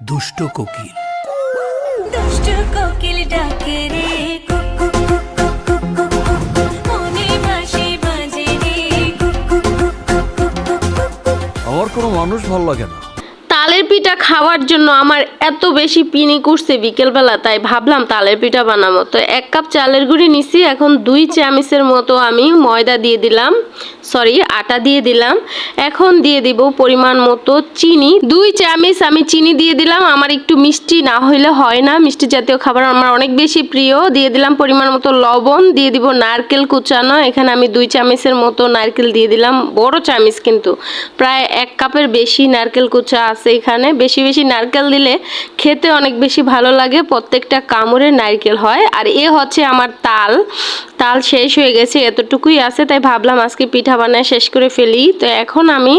দুষ্ট কোকিল দুষ্ট কোকিল ডাকে রে কুকু কুকু কুকু কুকু মনে বাসি বাজে রে কুকু কুকু কুকু আমার কোনো মানুষ ভালো লাগে না তালের পিঠা খাওয়ার জন্য আমার এত বেশি পিনি করছে বিকেলবেলা, তাই ভাবলাম তালের পিঠা বানাবো। তো এক কাপ চালের গুঁড়ি নিছি, এখন দুই চামিচের মতো আমি ময়দা দিয়ে দিলাম সরি আটা দিয়ে দিলাম। এখন দিয়ে দিব পরিমাণ মতো চিনি, দুই চামিচ আমি চিনি দিয়ে দিলাম, আমার একটু মিষ্টি না হইলে হয় না, মিষ্টি জাতীয় খাবার আমার অনেক বেশি প্রিয়। দিয়ে দিলাম পরিমাণ মতো লবণ, দিয়ে দিব নারকেল কুচানো, এখানে আমি দুই চামিচের মতো নারকেল দিয়ে দিলাম, বড় চামিচ কিন্তু। প্রায় এক কাপের বেশি নারকেল কুচা আছে এখানে। বেশি বেশি নারকেল দিলে খেতে অনেক বেশি ভালো লাগে। প্রত্যেকটা কামড়ে নারকেল হয়। আর এ হচ্ছে আমার তাল। তাল শেষ হয়ে গেছে, এতটুকুই আছে, তাই ভাবলাম আজকে পিঠা বানায় শেষ করে ফেলি। তো এখন আমি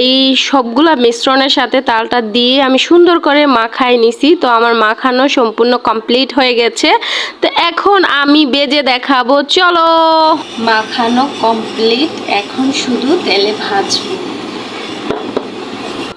এই সবগুলা মিশ্রণের সাথে তালটা দিয়ে আমি সুন্দর করে মাখাই নিছি। তো আমার মাখানো সম্পূর্ণ কমপ্লিট হয়ে গেছে। তো এখন আমি বেজে দেখাবো। চলো! মাখানো কমপ্লিট। এখন শুধু তেলে ভাজবো।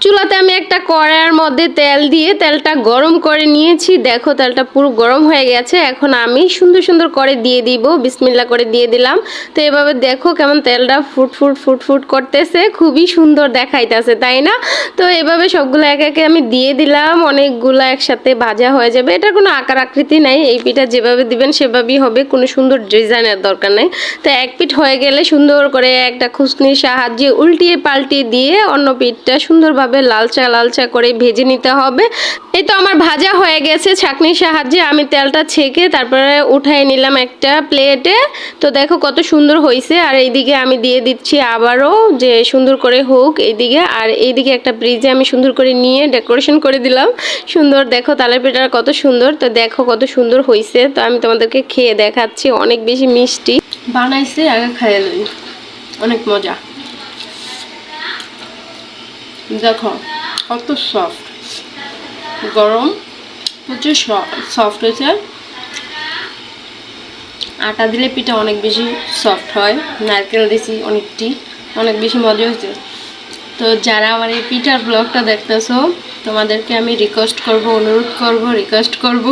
চুলাতে আমি একটা কড়াইয়ের মধ্যে তেল দিয়ে তেলটা গরম করে নিয়েছি। দেখো তেলটা পুরো গরম হয়ে গেছে। এখন আমি সুন্দর সুন্দর করে দিয়ে দিব। বিসমিল্লা করে দিয়ে দিলাম। তো এভাবে দেখো কেমন তেলটা ফুট ফুট ফুট ফুট করতেছে। খুবই সুন্দর দেখাইতেছে, তাই না? তো এভাবে সবগুলো একে একে আমি দিয়ে দিলাম। অনেকগুলো একসাথে ভাজা হয়ে যাবে। এটার কোনো আকার আকৃতি নাই। এই পিঠা যেভাবে দিবেন সেভাবেই হবে। কোনো সুন্দর ডিজাইনের দরকার নেই। তো এক পিঠ হয়ে গেলে সুন্দর করে একটা খুসনির সাহায্যে উল্টিয়ে পাল্টিয়ে দিয়ে অন্য পিঠটা সুন্দরভাবে লালচা লালচা করে ভেজে নিতে হবে। এই তো আমার ভাজা হয়ে গেছে, ছাঁকনির সাহায্যে আমি তেলটা ছেঁকে তারপরে উঠাই নিলাম একটা প্লেটে। তো দেখো কত সুন্দর হয়েছে আর এইদিকে আমি দিয়ে দিচ্ছি আবারও যে সুন্দর করে হোক এইদিকে। আর এইদিকে একটা ব্রিজে আমি সুন্দর করে নিয়ে ডেকোরেশন করে দিলাম। সুন্দর দেখো তালের পিঠাটা কত সুন্দর, তো দেখো কত সুন্দর হয়েছে তো আমি তোমাদেরকে খেয়ে দেখাচ্ছি, অনেক বেশি মিষ্টি। বানাইছে, আগে খাইয়ে অনেক মজা। দেখো, কত সফট গরম, প্রচুর সফট হয়েছে। আটা দিলে পিঠা অনেক বেশি সফট হয়। নারকেল দিছি অনেকটি, অনেক বেশি মজা হয়েছে। তো যারা আমার এই পিঠার ব্লগটা দেখতেছো তোমাদেরকে আমি রিকোয়েস্ট করব, অনুরোধ করব রিকোয়েস্ট করব।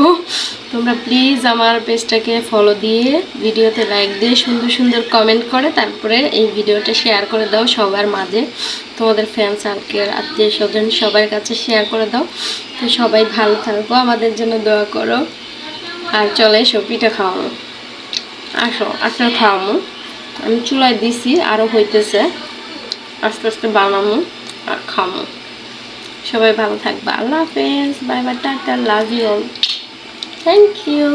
তোমরা প্লিজ আমার পেজটাকে ফলো দিয়ে ভিডিওতে লাইক দিয়ে সুন্দর সুন্দর কমেন্ট করে, তারপরে এই ভিডিওটা শেয়ার করে দাও সবার মাঝে। তোমাদের ফ্যান সার্কেল আত্মীয় স্বজন সবার কাছে শেয়ার করে দাও। তো সবাই ভালো থাকব আমাদের জন্য দোয়া করো। আর চলে এসো, পিঠা খাওয়ানো আসো আপনার খাওয়ামো আমি চুলায় দিছি আরও হইতেছে। আস্তে আস্তে বানামো আর খামো সবাই ভালো থাকবে। আল্লাহ হাফেজ। Bye bye tata love you thank you